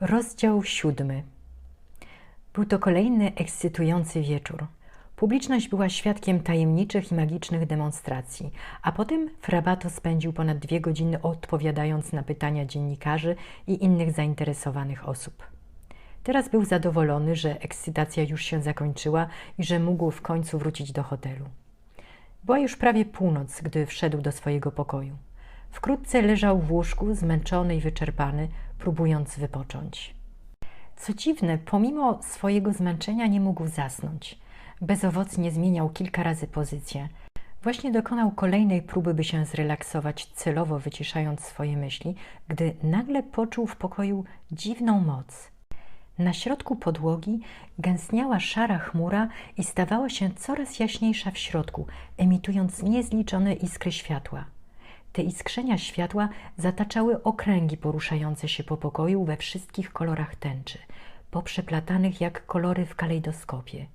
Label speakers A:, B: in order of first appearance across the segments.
A: Rozdział siódmy. Był to kolejny ekscytujący wieczór. Publiczność była świadkiem tajemniczych i magicznych demonstracji, a potem Frabato spędził ponad dwie godziny odpowiadając na pytania dziennikarzy i innych zainteresowanych osób. Teraz był zadowolony, że ekscytacja już się zakończyła i że mógł w końcu wrócić do hotelu. Była już prawie północ, gdy wszedł do swojego pokoju. Wkrótce leżał w łóżku, zmęczony i wyczerpany, próbując wypocząć. Co dziwne, pomimo swojego zmęczenia nie mógł zasnąć. Bezowocnie zmieniał kilka razy pozycję. Właśnie dokonał kolejnej próby, by się zrelaksować, celowo wyciszając swoje myśli, gdy nagle poczuł w pokoju dziwną moc. Na środku podłogi gęstniała szara chmura i stawała się coraz jaśniejsza w środku, emitując niezliczone iskry światła. Te iskrzenia światła zataczały okręgi poruszające się po pokoju we wszystkich kolorach tęczy, poprzeplatanych jak kolory w kalejdoskopie.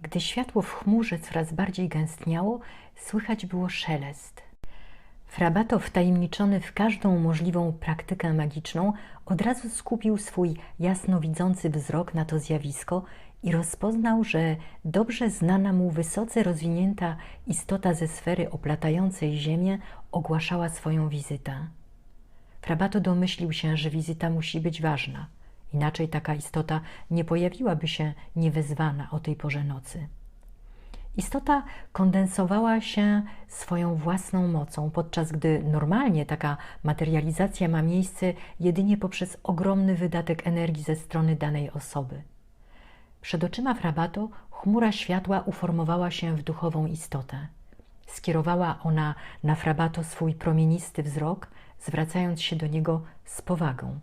A: Gdy światło w chmurze coraz bardziej gęstniało, słychać było szelest. Frabato, wtajemniczony w każdą możliwą praktykę magiczną, od razu skupił swój jasnowidzący wzrok na to zjawisko i rozpoznał, że dobrze znana mu wysoce rozwinięta istota ze sfery oplatającej Ziemię ogłaszała swoją wizytę. Frabato domyślił się, że wizyta musi być ważna, inaczej taka istota nie pojawiłaby się niewezwana o tej porze nocy. Istota kondensowała się swoją własną mocą, podczas gdy normalnie taka materializacja ma miejsce jedynie poprzez ogromny wydatek energii ze strony danej osoby. Przed oczyma Frabato chmura światła uformowała się w duchową istotę. Skierowała ona na Frabato swój promienisty wzrok, zwracając się do niego z powagą.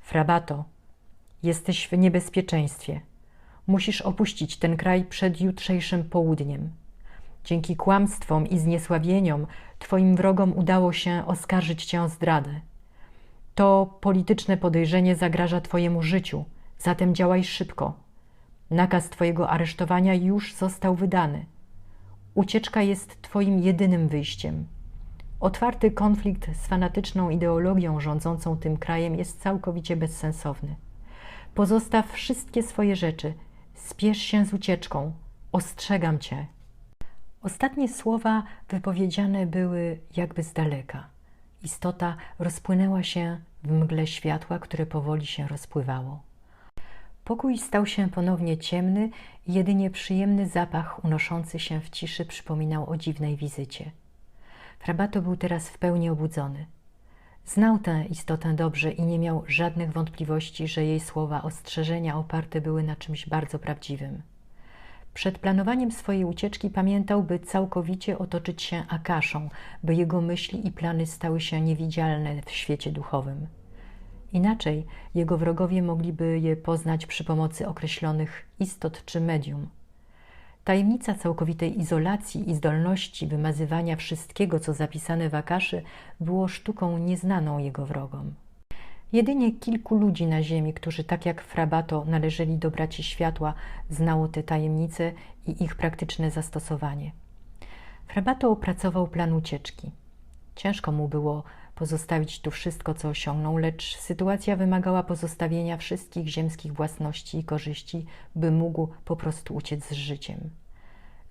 A: Frabato, jesteś w niebezpieczeństwie. Musisz opuścić ten kraj przed jutrzejszym południem. Dzięki kłamstwom i zniesławieniom Twoim wrogom udało się oskarżyć Cię o zdradę. To polityczne podejrzenie zagraża Twojemu życiu, zatem działaj szybko. Nakaz Twojego aresztowania już został wydany. Ucieczka jest Twoim jedynym wyjściem. Otwarty konflikt z fanatyczną ideologią rządzącą tym krajem jest całkowicie bezsensowny. Pozostaw wszystkie swoje rzeczy, spiesz się z ucieczką, ostrzegam cię. Ostatnie słowa wypowiedziane były jakby z daleka. Istota rozpłynęła się w mgle światła, które powoli się rozpływało. Pokój stał się ponownie ciemny jedynie przyjemny zapach unoszący się w ciszy przypominał o dziwnej wizycie. Frabato był teraz w pełni obudzony. Znał tę istotę dobrze i nie miał żadnych wątpliwości, że jej słowa ostrzeżenia oparte były na czymś bardzo prawdziwym. Przed planowaniem swojej ucieczki pamiętał, by całkowicie otoczyć się Akaszą, by jego myśli i plany stały się niewidzialne w świecie duchowym. Inaczej jego wrogowie mogliby je poznać przy pomocy określonych istot czy medium. Tajemnica całkowitej izolacji i zdolności wymazywania wszystkiego, co zapisane w Akaszy, było sztuką nieznaną jego wrogom. Jedynie kilku ludzi na ziemi, którzy tak jak Frabato należeli do braci światła, znało te tajemnice i ich praktyczne zastosowanie. Frabato opracował plan ucieczki. Ciężko mu było pozostawić tu wszystko, co osiągnął, lecz sytuacja wymagała pozostawienia wszystkich ziemskich własności i korzyści, by mógł po prostu uciec z życiem.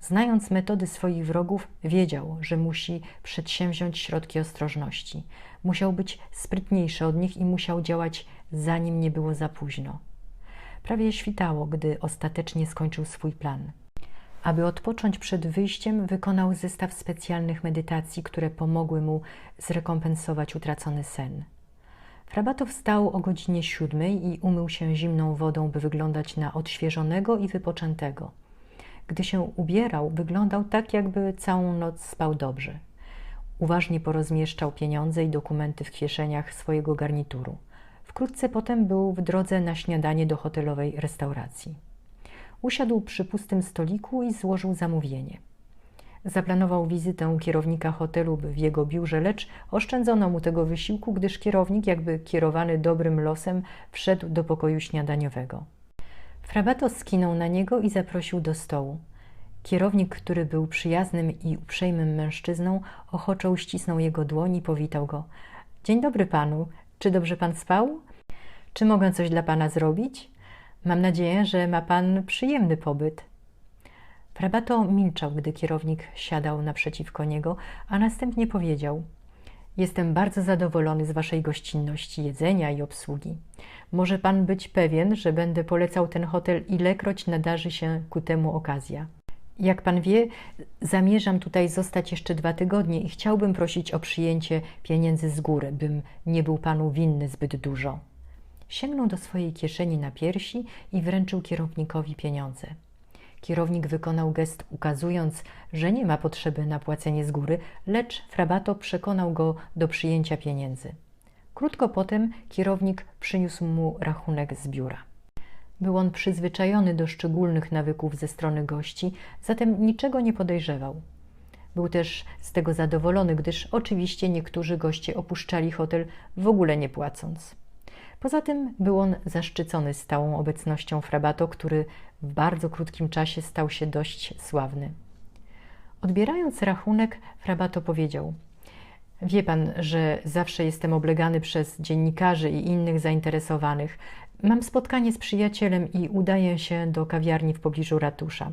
A: Znając metody swoich wrogów, wiedział, że musi przedsięwziąć środki ostrożności. Musiał być sprytniejszy od nich i musiał działać, zanim nie było za późno. Prawie świtało, gdy ostatecznie skończył swój plan. Aby odpocząć przed wyjściem, wykonał zestaw specjalnych medytacji, które pomogły mu zrekompensować utracony sen. Frabato wstał o godzinie siódmej i umył się zimną wodą, by wyglądać na odświeżonego i wypoczętego. Gdy się ubierał, wyglądał tak, jakby całą noc spał dobrze. Uważnie porozmieszczał pieniądze i dokumenty w kieszeniach swojego garnituru. Wkrótce potem był w drodze na śniadanie do hotelowej restauracji. Usiadł przy pustym stoliku i złożył zamówienie. Zaplanował wizytę u kierownika hotelu w jego biurze, lecz oszczędzono mu tego wysiłku, gdyż kierownik, jakby kierowany dobrym losem, wszedł do pokoju śniadaniowego. Frabato skinął na niego i zaprosił do stołu. Kierownik, który był przyjaznym i uprzejmym mężczyzną, ochoczo uścisnął jego dłoń i powitał go. Dzień dobry panu. Czy dobrze pan spał? Czy mogę coś dla pana zrobić? Mam nadzieję, że ma pan przyjemny pobyt. Frabato milczał, gdy kierownik siadał naprzeciwko niego, a następnie powiedział: Jestem bardzo zadowolony z waszej gościnności, jedzenia i obsługi. Może pan być pewien, że będę polecał ten hotel, ilekroć nadarzy się ku temu okazja. Jak pan wie, zamierzam tutaj zostać jeszcze dwa tygodnie i chciałbym prosić o przyjęcie pieniędzy z góry, bym nie był panu winny zbyt dużo. Sięgnął do swojej kieszeni na piersi i wręczył kierownikowi pieniądze. Kierownik wykonał gest, ukazując, że nie ma potrzeby na płacenie z góry, lecz Frabato przekonał go do przyjęcia pieniędzy. Krótko potem kierownik przyniósł mu rachunek z biura. Był on przyzwyczajony do szczególnych nawyków ze strony gości, zatem niczego nie podejrzewał. Był też z tego zadowolony, gdyż oczywiście niektórzy goście opuszczali hotel w ogóle nie płacąc. Poza tym był on zaszczycony stałą obecnością Frabato, który w bardzo krótkim czasie stał się dość sławny. Odbierając rachunek, Frabato powiedział: Wie pan, że zawsze jestem oblegany przez dziennikarzy i innych zainteresowanych. Mam spotkanie z przyjacielem i udaję się do kawiarni w pobliżu ratusza.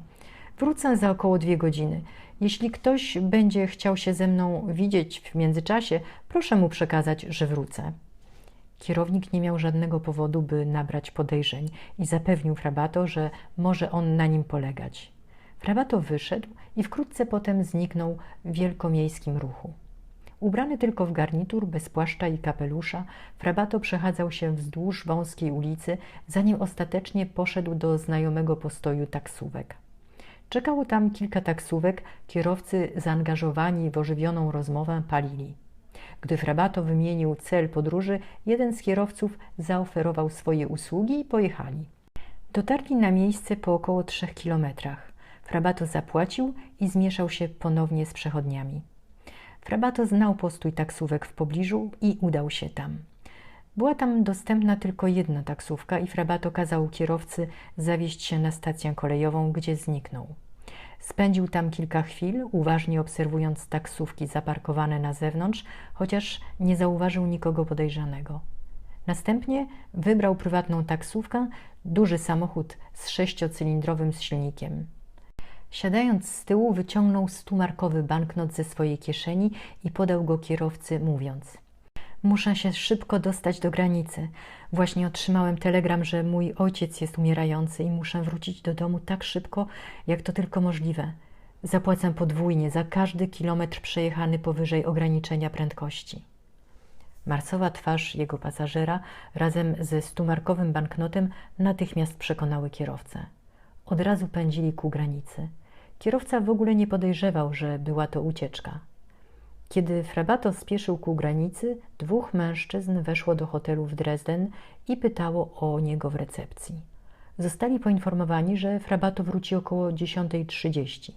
A: Wrócę za około dwie godziny. Jeśli ktoś będzie chciał się ze mną widzieć w międzyczasie, proszę mu przekazać, że wrócę. Kierownik nie miał żadnego powodu, by nabrać podejrzeń i zapewnił Frabato, że może on na nim polegać. Frabato wyszedł i wkrótce potem zniknął w wielkomiejskim ruchu. Ubrany tylko w garnitur, bez płaszcza i kapelusza, Frabato przechadzał się wzdłuż wąskiej ulicy, zanim ostatecznie poszedł do znajomego postoju taksówek. Czekało tam kilka taksówek, kierowcy zaangażowani w ożywioną rozmowę palili. Gdy Frabato wymienił cel podróży, jeden z kierowców zaoferował swoje usługi i pojechali. Dotarli na miejsce po około trzech kilometrach. Frabato zapłacił i zmieszał się ponownie z przechodniami. Frabato znał postój taksówek w pobliżu i udał się tam. Była tam dostępna tylko jedna taksówka i Frabato kazał kierowcy zawieźć się na stację kolejową, gdzie zniknął. Spędził tam kilka chwil, uważnie obserwując taksówki zaparkowane na zewnątrz, chociaż nie zauważył nikogo podejrzanego. Następnie wybrał prywatną taksówkę, duży samochód z sześciocylindrowym silnikiem. Siadając z tyłu, wyciągnął stumarkowy banknot ze swojej kieszeni i podał go kierowcy, mówiąc: Muszę się szybko dostać do granicy. Właśnie otrzymałem telegram, że mój ojciec jest umierający i muszę wrócić do domu tak szybko, jak to tylko możliwe. Zapłacę podwójnie za każdy kilometr przejechany powyżej ograniczenia prędkości. Marcowa twarz jego pasażera razem ze stumarkowym banknotem natychmiast przekonały kierowcę. Od razu pędzili ku granicy. Kierowca w ogóle nie podejrzewał, że była to ucieczka. Kiedy Frabato spieszył ku granicy, dwóch mężczyzn weszło do hotelu w Dresden i pytało o niego w recepcji. Zostali poinformowani, że Frabato wróci około 10.30.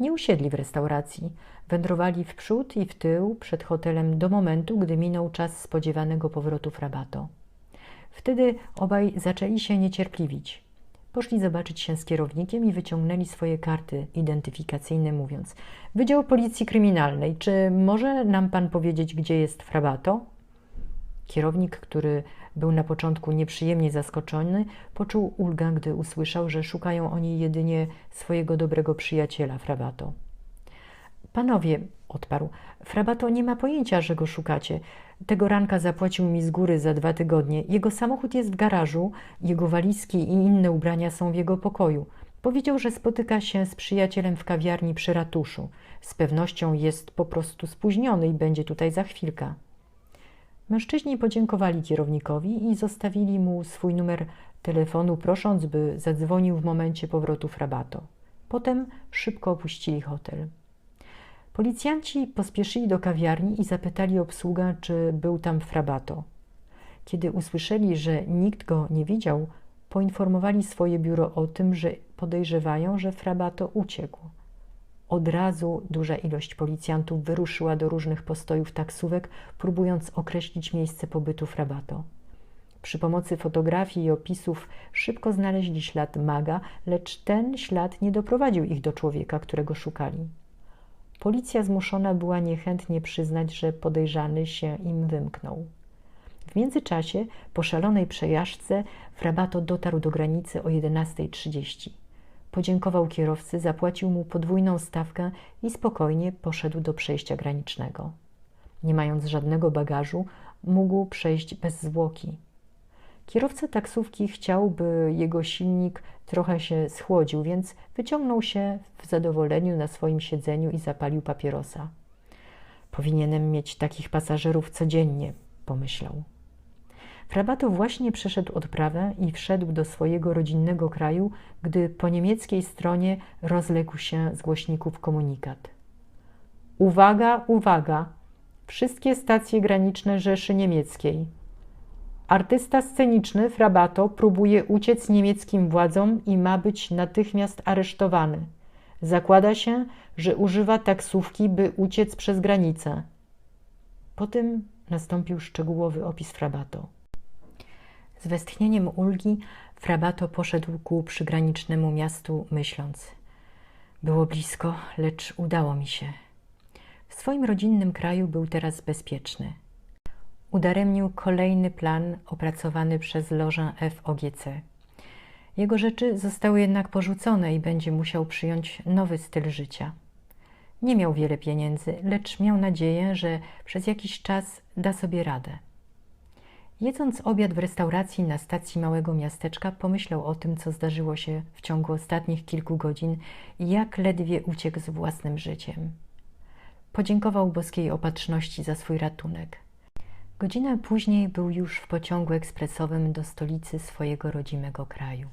A: Nie usiedli w restauracji, wędrowali w przód i w tył przed hotelem do momentu, gdy minął czas spodziewanego powrotu Frabato. Wtedy obaj zaczęli się niecierpliwić. Poszli zobaczyć się z kierownikiem i wyciągnęli swoje karty identyfikacyjne, mówiąc: Wydział Policji Kryminalnej, czy może nam pan powiedzieć, gdzie jest Frabato? Kierownik, który był na początku nieprzyjemnie zaskoczony, poczuł ulgę, gdy usłyszał, że szukają oni jedynie swojego dobrego przyjaciela Frabato. Panowie, odparł, Frabato nie ma pojęcia, że go szukacie. Tego ranka zapłacił mi z góry za dwa tygodnie. Jego samochód jest w garażu, jego walizki i inne ubrania są w jego pokoju. Powiedział, że spotyka się z przyjacielem w kawiarni przy ratuszu. Z pewnością jest po prostu spóźniony i będzie tutaj za chwilkę. Mężczyźni podziękowali kierownikowi i zostawili mu swój numer telefonu, prosząc, by zadzwonił w momencie powrotu Frabato. Potem szybko opuścili hotel. Policjanci pospieszyli do kawiarni i zapytali obsługę, czy był tam frabato. Kiedy usłyszeli, że nikt go nie widział, poinformowali swoje biuro o tym, że podejrzewają, że frabato uciekł. Od razu duża ilość policjantów wyruszyła do różnych postojów taksówek, próbując określić miejsce pobytu frabato. Przy pomocy fotografii i opisów szybko znaleźli ślad maga, lecz ten ślad nie doprowadził ich do człowieka, którego szukali. Policja zmuszona była niechętnie przyznać, że podejrzany się im wymknął. W międzyczasie, po szalonej przejażdżce, Frabato dotarł do granicy o 11.30. Podziękował kierowcy, zapłacił mu podwójną stawkę i spokojnie poszedł do przejścia granicznego. Nie mając żadnego bagażu, mógł przejść bez zwłoki. Kierowca taksówki chciał, by jego silnik trochę się schłodził, więc wyciągnął się w zadowoleniu na swoim siedzeniu i zapalił papierosa. Powinienem mieć takich pasażerów codziennie, pomyślał. Frabato właśnie przeszedł odprawę i wszedł do swojego rodzinnego kraju, gdy po niemieckiej stronie rozległ się z głośników komunikat. Uwaga, uwaga! Wszystkie stacje graniczne Rzeszy Niemieckiej. Artysta sceniczny Frabato próbuje uciec niemieckim władzom i ma być natychmiast aresztowany. Zakłada się, że używa taksówki, by uciec przez granicę. Potem nastąpił szczegółowy opis Frabato. Z westchnieniem ulgi Frabato poszedł ku przygranicznemu miastu, myśląc: Było blisko, lecz udało mi się. W swoim rodzinnym kraju był teraz bezpieczny. Udaremnił kolejny plan opracowany przez lożę FOGC. Jego rzeczy zostały jednak porzucone i będzie musiał przyjąć nowy styl życia. Nie miał wiele pieniędzy, lecz miał nadzieję, że przez jakiś czas da sobie radę. Jedząc obiad w restauracji na stacji małego miasteczka, pomyślał o tym, co zdarzyło się w ciągu ostatnich kilku godzin i jak ledwie uciekł z własnym życiem. Podziękował boskiej opatrzności za swój ratunek. Godzinę później był już w pociągu ekspresowym do stolicy swojego rodzimego kraju.